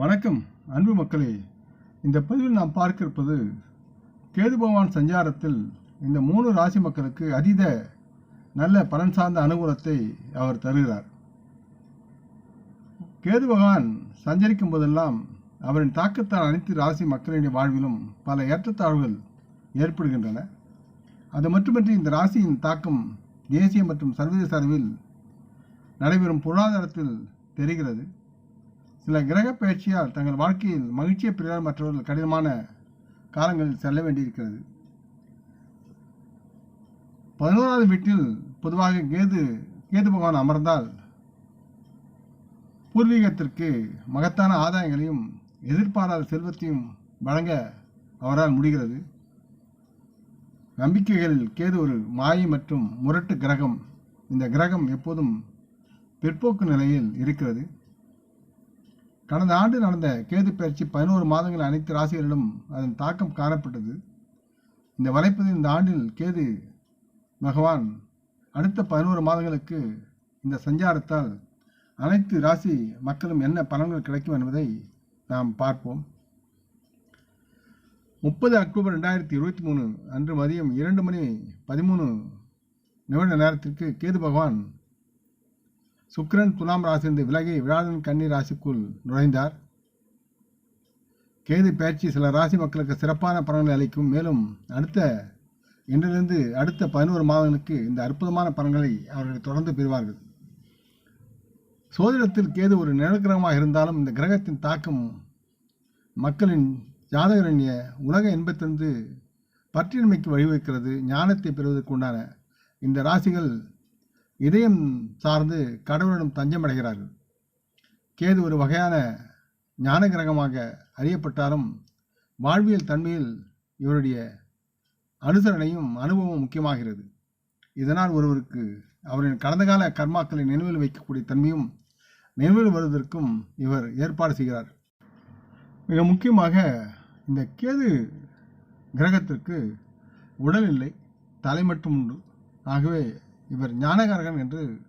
வணக்கம் அன்பு மக்களே. இந்த பதிவில் நாம் பார்க்க இருப்பது கேது பகவான் சஞ்சாரத்தில் இந்த மூணு ராசி மக்களுக்கு அதீத நல்ல பலன் சார்ந்த அனுகூலத்தை அவர் தருகிறார். கேது பகவான் சஞ்சரிக்கும் போதெல்லாம் அவரின் தாக்கத்தால் அனைத்து ராசி மக்களின் வாழ்விலும் பல ஏற்றத்தாழ்வுகள் ஏற்படுகின்றன. அது மட்டுமின்றி இந்த ராசியின் தாக்கம் தேசிய மற்றும் சர்வதேச அளவில் நடைபெறும் பொருளாதாரத்தில் தெரிகிறது. சில கிரக பயிற்சியால் தங்கள் வாழ்க்கையில் மகிழ்ச்சியை பெறுகிறார் மற்றவர்கள் கடினமான காலங்களில் செல்ல வேண்டியிருக்கிறது. பதினோராவது வீட்டில் பொதுவாக கேது கேது பகவான் அமர்ந்தால் பூர்வீகத்திற்கு மகத்தான ஆதாயங்களையும் எதிர்பாராத செல்வத்தையும் வழங்க அவரால் முடிகிறது. நம்பிக்கைகளில் கேது ஒரு மாயை மற்றும் முரட்டு கிரகம். இந்த கிரகம் எப்போதும் பிற்போக்கு நிலையில் இருக்கிறது. கடந்த ஆண்டு நடந்த கேது பயிற்சி பதினோரு மாதங்கள் அனைத்து ராசிகளிலும் அதன் தாக்கம் காணப்பட்டது. இந்த வலைப்பதிவு இந்த ஆண்டில் கேது பகவான் அடுத்த பதினோரு மாதங்களுக்கு இந்த சஞ்சாரத்தால் அனைத்து ராசி மக்களும் என்ன பலன்கள் கிடைக்கும் என்பதை நாம் பார்ப்போம். முப்பது அக்டோபர் ரெண்டாயிரத்தி இருபத்தி மூணு அன்று மதியம் இரண்டு மணி பதிமூணு நிமிட நேரத்திற்கு கேது பகவான் சுக்கிரன் துலாம் ராசியிலிருந்து விலகி விழாதன் கன்னி ராசிக்குள் நுழைந்தார். கேது பயிற்சி சில ராசி மக்களுக்கு சிறப்பான பலன்களை அளிக்கும். மேலும் அடுத்த இன்றிலிருந்து அடுத்த பதினோரு மாதங்களுக்கு இந்த அற்புதமான பலன்களை அவர்கள் தொடர்ந்து பெறுவார்கள். சோதிடத்தில் கேது ஒரு நிழற்கிரகமாக இருந்தாலும் இந்த கிரகத்தின் தாக்கம் மக்களின் ஜாதகரண்ய உலக இன்பத்திலிருந்து பற்றின்மைக்கு வழிவகுக்கிறது. ஞானத்தை பெறுவதற்கு உண்டான இந்த ராசிகள் இதயம் சார்ந்து கடவுளிடம் தஞ்சமடைகிறார்கள் கேது ஒரு வகையான ஞான கிரகமாக அறியப்பட்டாலும் வாழ்வியல் தன்மையில் இவருடைய அனுசரணையும் அனுபவம் முக்கியமாகிறது. இதனால் ஒருவருக்கு அவரின் கடந்த கால கர்மாக்களை நினைவில் வைக்கக்கூடிய தன்மையும் நினைவில் வருவதற்கும் இவர் ஏற்பாடு செய்கிறார். மிக முக்கியமாக இந்த கேது கிரகத்திற்கு உடல் இல்லை தலை மட்டும் உண்டு. ஆகவே இவர் ஞானகாரகன் என்று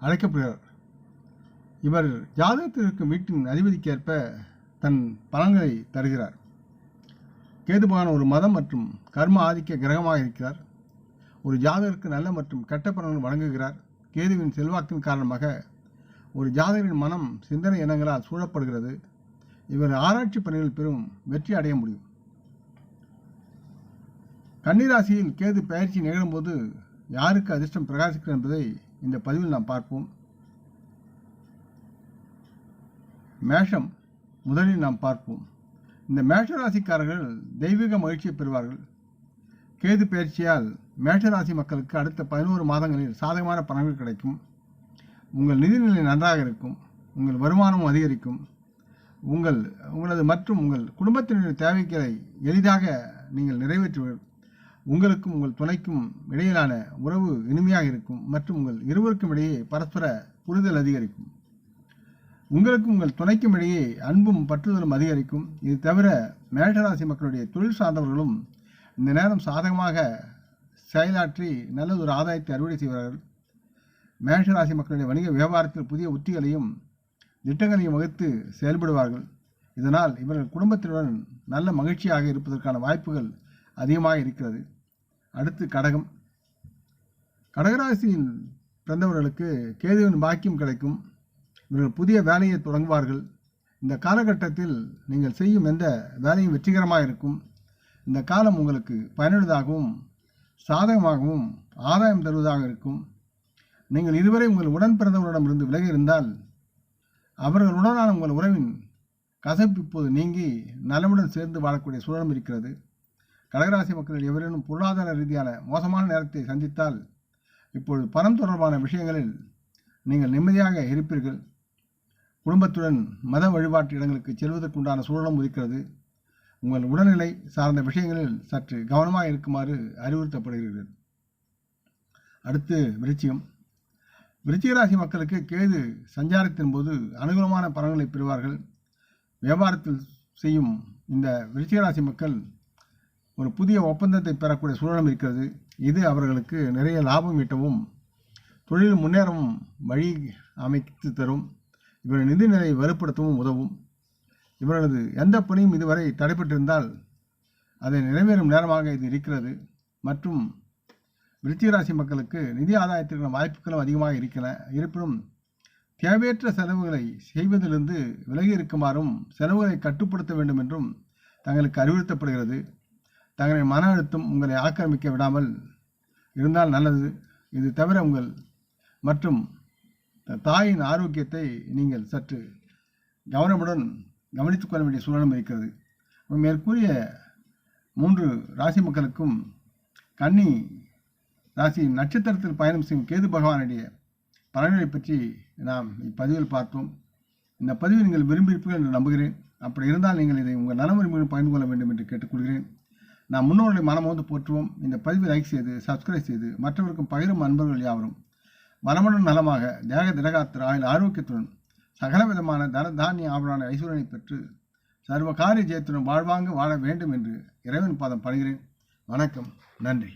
அழைக்கப்படுகிறார். இவர் ஜாதகத்திற்கு மீட்டின் வீட்டின் அதிபதிக்கேற்ப தன் பலன்களை தருகிறார். கேது ஒரு மதம் மற்றும் கர்ம ஆதிக்க கிரகமாக இருக்கிறார். ஒரு ஜாதகருக்கு நல்ல மற்றும் கெட்ட பலன்கள் வழங்குகிறார். கேதுவின் செல்வாக்கின் காரணமாக ஒரு ஜாதகரின் மனம் சிந்தனை எண்ணங்களால் சூழப்படுகிறது. இவர் ஆராய்ச்சி பணிகள் பெரும் வெற்றி அடைய முடியும். கன்னிராசியில் கேது பயிற்சி நிகழும்போது யாருக்கு அதிர்ஷ்டம் பிரகாசிக்கிறது என்பதை இந்த பதிவில் நாம் பார்ப்போம். மேஷம் முதலில் நாம் பார்ப்போம். இந்த மேஷ ராசிக்காரர்கள் தெய்வீக மகிழ்ச்சியை பெறுவார்கள். கேது பயிற்சியால் மேஷ ராசி மக்களுக்கு அடுத்த பதினோரு மாதங்களில் சாதகமான பணங்கள் கிடைக்கும். உங்கள் நிதிநிலை நன்றாக இருக்கும். உங்கள் வருமானமும் அதிகரிக்கும். உங்கள் உங்களது மற்றும் உங்கள் குடும்பத்தினரின் தேவைகளை எளிதாக நீங்கள் நிறைவேற்றுவீர்கள். உங்களுக்கும் உங்கள் துணைக்கும் இடையிலான உறவு இனிமையாக இருக்கும் மற்றும் உங்கள் இருவருக்கும் இடையே பரஸ்பர புரிதல் அதிகரிக்கும். உங்களுக்கும் உங்கள் துணைக்கும் இடையே அன்பும் பற்றுதலும் அதிகரிக்கும். இது தவிர மேஷராசி மக்களுடைய தொழில் சார்ந்தவர்களும் இந்த நேரம் சாதகமாக செயலாற்றி நல்லதொரு ஆதாயத்தை அறுவடை செய்வார்கள். மேஷராசி மக்களுடைய வணிக வியாபாரத்தில் புதிய உத்திகளையும் திட்டங்களையும் வகுத்து செயல்படுவார்கள். இதனால் இவர்கள் குடும்பத்தினுடன் நல்ல மகிழ்ச்சியாக இருப்பதற்கான வாய்ப்புகள் அதிகமாக இருக்கிறது. அடுத்து கடகம். கடகராசியில் பிறந்தவர்களுக்கு கேதுவின் பாக்கியம் கிடைக்கும். இவர்கள் புதிய வேலையை தொடங்குவார்கள். இந்த காலகட்டத்தில் நீங்கள் செய்யும் எந்த வேலையும் வெற்றிகரமாக இருக்கும். இந்த காலம் உங்களுக்கு பயனுள்ளதாகவும் சாதகமாகவும் ஆதாயம் தருவதாக இருக்கும். நீங்கள் இதுவரை உங்கள் உடன் பிறந்தவர்களிடமிருந்து விலகி இருந்தால் அவர்களுடனான உங்கள் உறவின் கசப்பு இப்போது நீங்கி நலமுடன் சேர்ந்து வாழக்கூடிய சூழலும் இருக்கிறது. கடகராசி மக்கள் எவரேனும் பொருளாதார ரீதியான மோசமான நேரத்தை சந்தித்தால் இப்பொழுது பணம் தொடர்பான விஷயங்களில் நீங்கள் நிம்மதியாக இருப்பீர்கள். குடும்பத்துடன் மத வழிபாட்டு இடங்களுக்கு செல்வதற்குண்டான சூழலும் இருக்கிறது. உங்கள் உடல்நிலை சார்ந்த விஷயங்களில் சற்று கவனமாக இருக்குமாறு அறிவுறுத்தப்படுகிறீர்கள். அடுத்து விருச்சியம் விருச்சிகராசி மக்களுக்கு கேது சஞ்சாரத்தின் போது அனுகூலமான பலன்களை பெறுவார்கள். வியாபாரத்தில் செய்யும் இந்த விருச்சிகராசி மக்கள் ஒரு புதிய ஒப்பந்தத்தை பெறக்கூடிய சூழலும் இருக்கிறது. இது அவர்களுக்கு நிறைய லாபம் ஈட்டவும் தொழில் முன்னேறவும் வழி அமைத்து தரும். இவரின் நிதிநிலையை வலுப்படுத்தவும் உதவும். இவர்களது எந்த பணியும் இதுவரை தடைபட்டிருந்தால் அதை நிறைவேறும் நேரமாக இது இருக்கிறது. மற்றும் விருச்சிகராசி மக்களுக்கு நிதி ஆதாயத்திற்கான வாய்ப்புகளும் அதிகமாக இருக்கின்றன இருப்பினும் தேவையற்ற செலவுகளை செய்வதிலிருந்து விலகி இருக்குமாறும் செலவுகளை கட்டுப்படுத்த வேண்டும் என்றும் தங்களுக்கு அறிவுறுத்தப்படுகிறது. தங்களின் மன அழுத்தம் உங்களை ஆக்கிரமிக்க விடாமல் இருந்தால் நல்லது. இது தவிர உங்கள் மற்றும் தாயின் ஆரோக்கியத்தை நீங்கள் சற்று கவனமுடன் கவனித்துக் கொள்ள வேண்டிய சூழலும் இருக்கிறது. மேற்கூறிய மூன்று ராசி மக்களுக்கும் கன்னி ராசி நட்சத்திரத்தில் பயணம் செய்யும் கேது பகவானுடைய பலன்களை பற்றி நாம் இப்பதிவில் பார்த்தோம் இந்த பதிவை நீங்கள் விரும்பியிருப்பீர்கள் என்று நம்புகிறேன். அப்படி இருந்தால் நீங்கள் இதை உங்கள் நலமுறைமையில் பகிர்ந்து கொள்ள வேண்டும் என்று கேட்டுக்கொள்கிறேன். நாம் முன்னோர்களை மனமோந்து போற்றுவோம். இந்த பதிவை லைக் செய்து சப்ஸ்கிரைப் செய்து மற்றவருக்கும் பகிரும் அன்பர்கள் யாவரும். மனமுடன் நலமாக தேக திடகாத்திர ஆயுள் ஆரோக்கியத்துடன் சகல விதமான தன தானிய ஆபரான ஐஸ்வரனை பெற்று சர்வ காரிய ஜெயத்துடன் வாழ்வாங்க வாழ வேண்டும் என்று இறைவன் பாதம் படுகிறேன் வணக்கம். நன்றி.